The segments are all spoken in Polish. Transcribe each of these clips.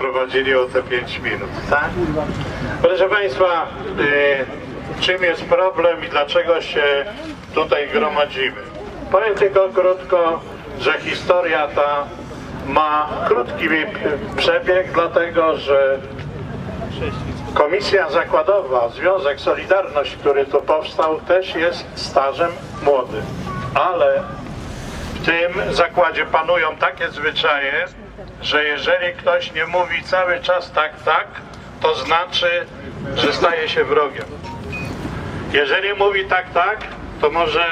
Prowadzili o te 5 minut, tak? Proszę Państwa, y, czym jest problem i dlaczego się tutaj gromadzimy? Powiem tylko krótko, że historia ta ma krótki przebieg, dlatego że Komisja Zakładowa, Związek Solidarność, który tu powstał, też jest stażem młodym, ale w tym zakładzie panują takie zwyczaje, że jeżeli ktoś nie mówi cały czas tak, tak, to znaczy, że staje się wrogiem. Jeżeli mówi tak, tak, to może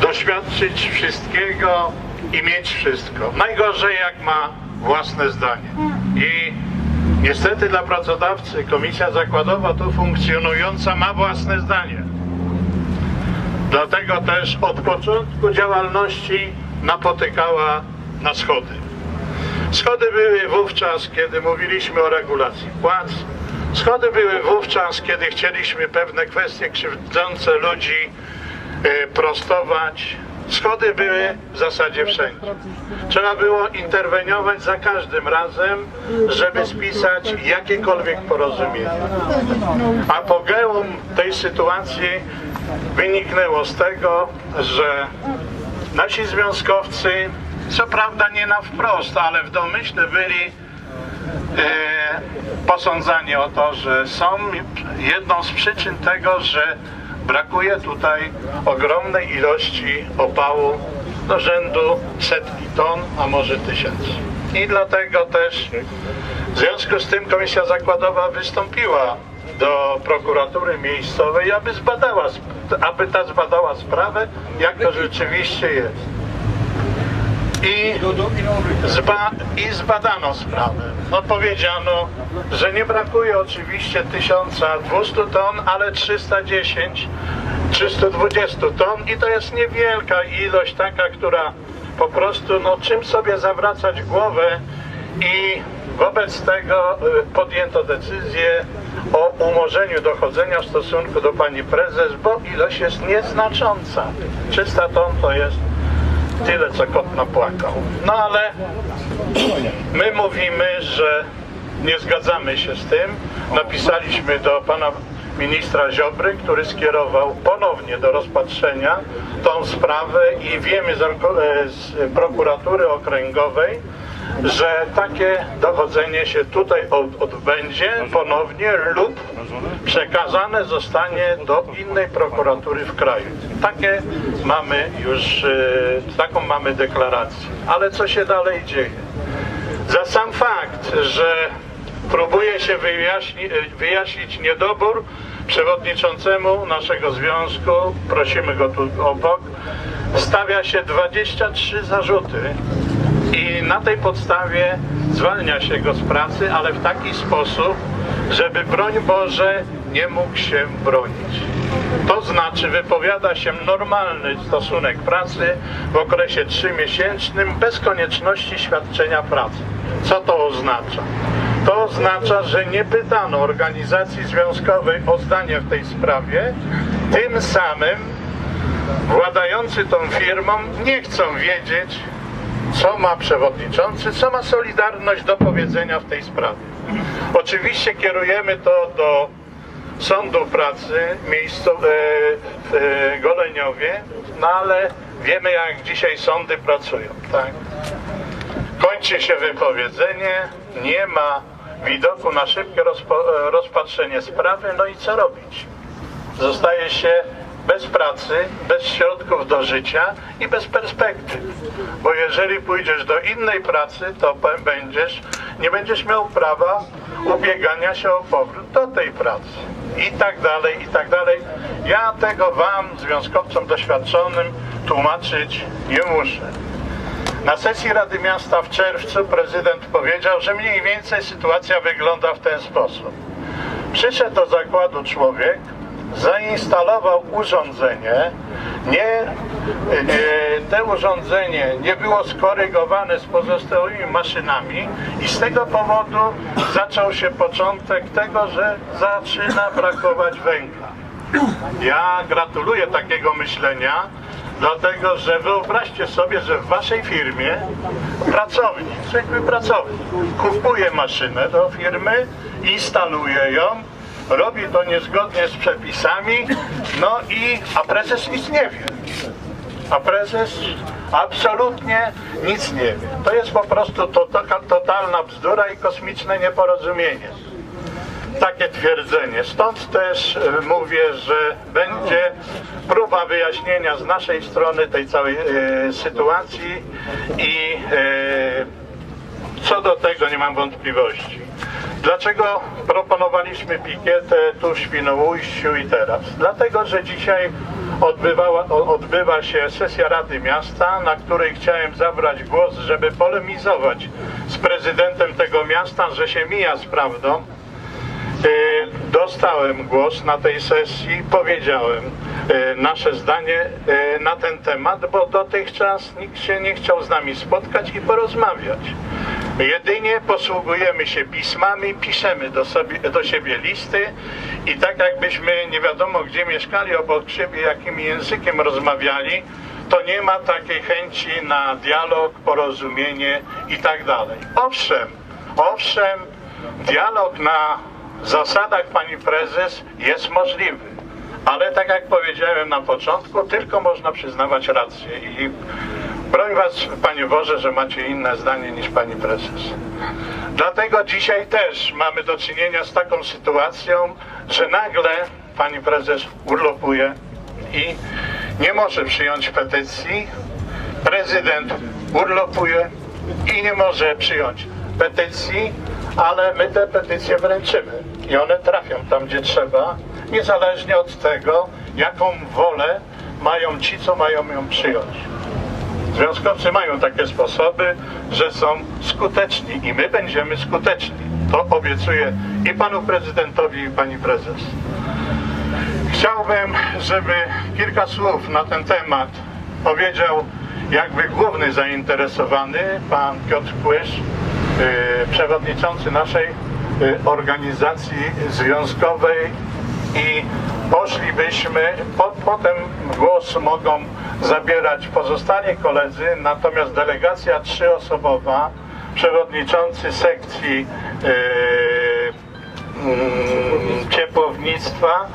doświadczyć wszystkiego i mieć wszystko. Najgorzej jak ma własne zdanie. I niestety dla pracodawcy komisja zakładowa tu funkcjonująca ma własne zdanie. Dlatego też od początku działalności napotykała na schody. Schody były wówczas, kiedy mówiliśmy o regulacji płac. Schody były wówczas, kiedy chcieliśmy pewne kwestie krzywdzące ludzi e, prostować. Schody były w zasadzie wszędzie. Trzeba było interweniować za każdym razem, żeby spisać jakiekolwiek porozumienie. Apogeum tej sytuacji wyniknęło z tego, że nasi związkowcy, co prawda nie na wprost, ale w domyśle byli e, posądzani o to, że są jedną z przyczyn tego, że brakuje tutaj ogromnej ilości opału do rzędu setki ton, a może tysięcy. I dlatego też w związku z tym Komisja Zakładowa wystąpiła do prokuratury miejscowej, aby zbadała, aby ta zbadała sprawę, jak to rzeczywiście jest. I, zba, I zbadano sprawę. Odpowiedziano, że nie brakuje oczywiście 1200 ton, ale 310, 320 ton i to jest niewielka ilość taka, która po prostu, no czym sobie zawracać głowę i wobec tego y, podjęto decyzję o umorzeniu dochodzenia w stosunku do pani prezes, bo ilość jest nieznacząca. 300 ton to jest tyle, co kot napłakał. No ale my mówimy, że nie zgadzamy się z tym. Napisaliśmy do pana ministra Ziobry, który skierował ponownie do rozpatrzenia tą sprawę i wiemy z, e, z prokuratury okręgowej, że takie dochodzenie się tutaj od- odbędzie ponownie lub przekazane zostanie do innej prokuratury w kraju. Takie mamy już, e, taką mamy deklarację. Ale co się dalej dzieje? Za sam fakt, że próbuje się wyjaśni, wyjaśnić niedobór przewodniczącemu naszego związku, prosimy go tu obok, stawia się 23 zarzuty i na tej podstawie zwalnia się go z pracy, ale w taki sposób, żeby broń Boże nie mógł się bronić. To znaczy wypowiada się normalny stosunek pracy w okresie trzymiesięcznym bez konieczności świadczenia pracy. Co to oznacza? To oznacza, że nie pytano organizacji związkowej o zdanie w tej sprawie, tym samym władający tą firmą nie chcą wiedzieć, co ma przewodniczący, co ma Solidarność do powiedzenia w tej sprawie. Oczywiście kierujemy to do Sądu Pracy miejscowe w e, Goleniowie, no ale wiemy jak dzisiaj sądy pracują, tak? Kończy się wypowiedzenie, nie ma widoku na szybkie rozpo, e, rozpatrzenie sprawy, no i co robić? Zostaje się bez pracy, bez środków do życia i bez perspektyw. Bo jeżeli pójdziesz do innej pracy, to będziesz, nie będziesz miał prawa ubiegania się o powrót do tej pracy. I tak dalej, i tak dalej. Ja tego wam, związkowcom doświadczonym, tłumaczyć nie muszę. Na sesji Rady Miasta w czerwcu prezydent powiedział, że mniej więcej sytuacja wygląda w ten sposób. Przyszedł do zakładu człowiek, zainstalował urządzenie, nie, e, te urządzenie nie było skorygowane z pozostałymi maszynami i z tego powodu zaczął się początek tego, że zaczyna brakować węgla. Ja gratuluję takiego myślenia, Dlatego, że wyobraźcie sobie, że w waszej firmie pracownik, zwykły pracownik, kupuje maszynę do firmy, instaluje ją, robi to niezgodnie z przepisami, no i, a prezes nic nie wie. A prezes absolutnie nic nie wie. To jest po prostu to, taka totalna bzdura i kosmiczne nieporozumienie. Takie twierdzenie. Stąd też e, mówię, że będzie próba wyjaśnienia z naszej strony tej całej e, sytuacji i e, co do tego nie mam wątpliwości. Dlaczego proponowaliśmy pikietę tu w Świnoujściu i teraz? Dlatego, że dzisiaj odbywała, odbywa się sesja Rady Miasta, na której chciałem zabrać głos, żeby polemizować z prezydentem tego miasta, że się mija z prawdą. Y, Dostałem głos na tej sesji, powiedziałem y, nasze zdanie y, na ten temat, bo dotychczas nikt się nie chciał z nami spotkać i porozmawiać. Jedynie posługujemy się pismami, piszemy do, sobie, do siebie listy i tak jakbyśmy nie wiadomo gdzie mieszkali obok siebie, jakim językiem rozmawiali, to nie ma takiej chęci na dialog, porozumienie i tak dalej. Owszem, owszem, dialog na zasadach pani prezes jest możliwy. Ale tak jak powiedziałem na początku, tylko można przyznawać rację. I broń was, Panie Boże, że macie inne zdanie niż pani prezes. Dlatego dzisiaj też mamy do czynienia z taką sytuacją, że nagle pani prezes urlopuje i nie może przyjąć petycji. Prezydent urlopuje i nie może przyjąć petycji, ale my te petycje wręczymy i one trafią tam, gdzie trzeba, niezależnie od tego, jaką wolę mają ci, co mają ją przyjąć. Związkowcy mają takie sposoby, że są skuteczni i my będziemy skuteczni. To obiecuję i panu prezydentowi, i pani prezes. Chciałbym, żeby kilka słów na ten temat powiedział jakby główny zainteresowany, pan Piotr Płysz, yy, przewodniczący naszej yy, organizacji związkowej i poszlibyśmy, po, potem głos mogą zabierać pozostali koledzy, natomiast delegacja trzyosobowa, przewodniczący sekcji yy, ciepłownictwa,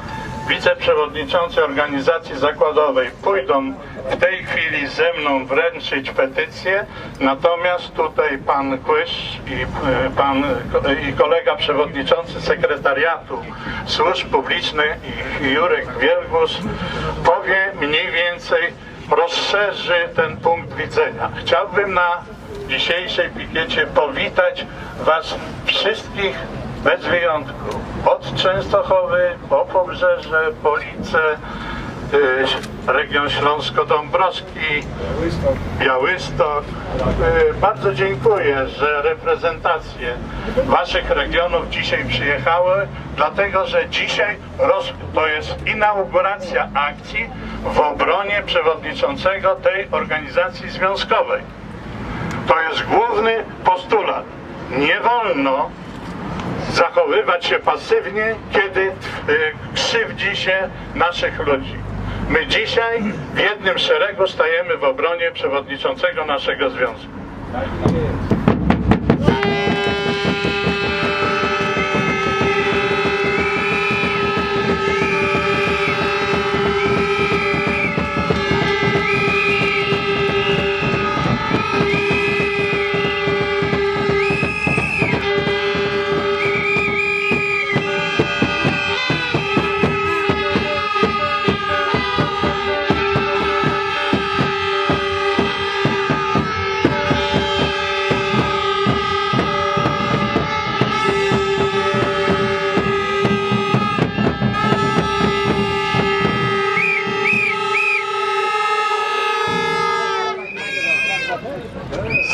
wiceprzewodniczący organizacji zakładowej pójdą w tej chwili ze mną wręczyć petycję, natomiast tutaj pan Kłysz i, e, pan, i kolega przewodniczący sekretariatu służb publicznych Jurek Wielgus powie mniej więcej, rozszerzy ten punkt widzenia. Chciałbym na dzisiejszej pikiecie powitać was wszystkich bez wyjątku. Od Częstochowy, po Pobrzeże, Police, region Śląsko-Dąbrowski, Białystok. Y, Bardzo dziękuję, że reprezentacje waszych regionów dzisiaj przyjechały, dlatego że dzisiaj to jest inauguracja akcji w obronie przewodniczącego tej organizacji związkowej. To jest główny postulat. Nie wolno zachowywać się pasywnie, kiedy y, krzywdzi się naszych ludzi. My dzisiaj w jednym szeregu stajemy w obronie przewodniczącego naszego związku.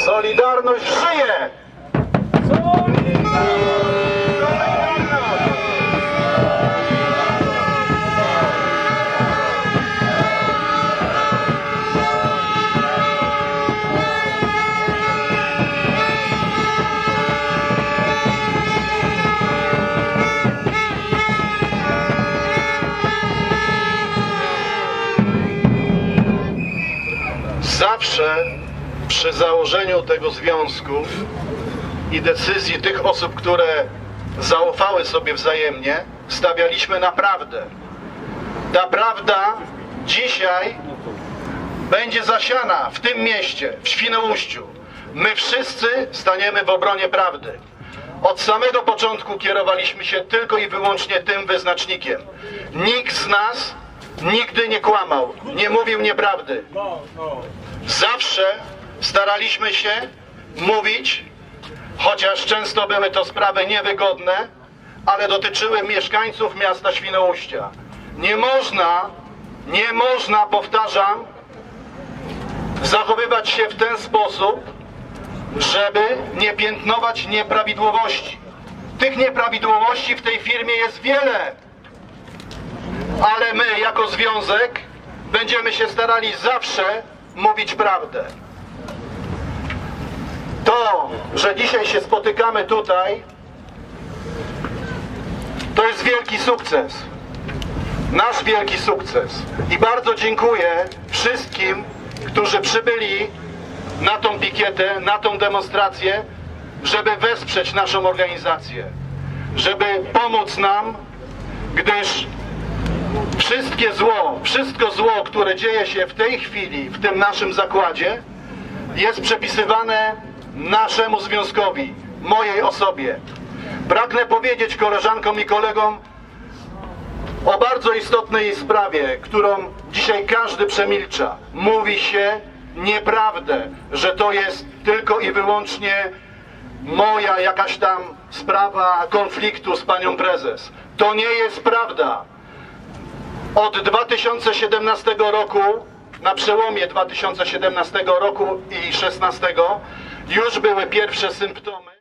Solidarność żyje! Przy założeniu tego związku i decyzji tych osób, które zaufały sobie wzajemnie, stawialiśmy na prawdę. Ta prawda dzisiaj będzie zasiana w tym mieście, w Świnoujściu. My wszyscy staniemy w obronie prawdy. Od samego początku kierowaliśmy się tylko i wyłącznie tym wyznacznikiem. Nikt z nas nigdy nie kłamał, nie mówił nieprawdy. Zawsze staraliśmy się mówić, chociaż często były to sprawy niewygodne, ale dotyczyły mieszkańców miasta Świnoujścia. Nie można, nie można, powtarzam, zachowywać się w ten sposób, żeby nie piętnować nieprawidłowości. Tych nieprawidłowości w tej firmie jest wiele, ale my jako związek będziemy się starali zawsze mówić prawdę. To, że dzisiaj się spotykamy tutaj, to jest wielki sukces. Nasz wielki sukces. I bardzo dziękuję wszystkim, którzy przybyli na tą pikietę, na tą demonstrację, żeby wesprzeć naszą organizację, żeby pomóc nam, gdyż wszystkie zło, wszystko zło, które dzieje się w tej chwili w tym naszym zakładzie, jest przepisywane naszemu związkowi, mojej osobie. Pragnę powiedzieć koleżankom i kolegom o bardzo istotnej sprawie, którą dzisiaj każdy przemilcza. Mówi się nieprawdę, że to jest tylko i wyłącznie moja jakaś tam sprawa konfliktu z panią prezes. To nie jest prawda. Od 2017 roku, na przełomie 2017 roku i 2016 już były pierwsze symptomy.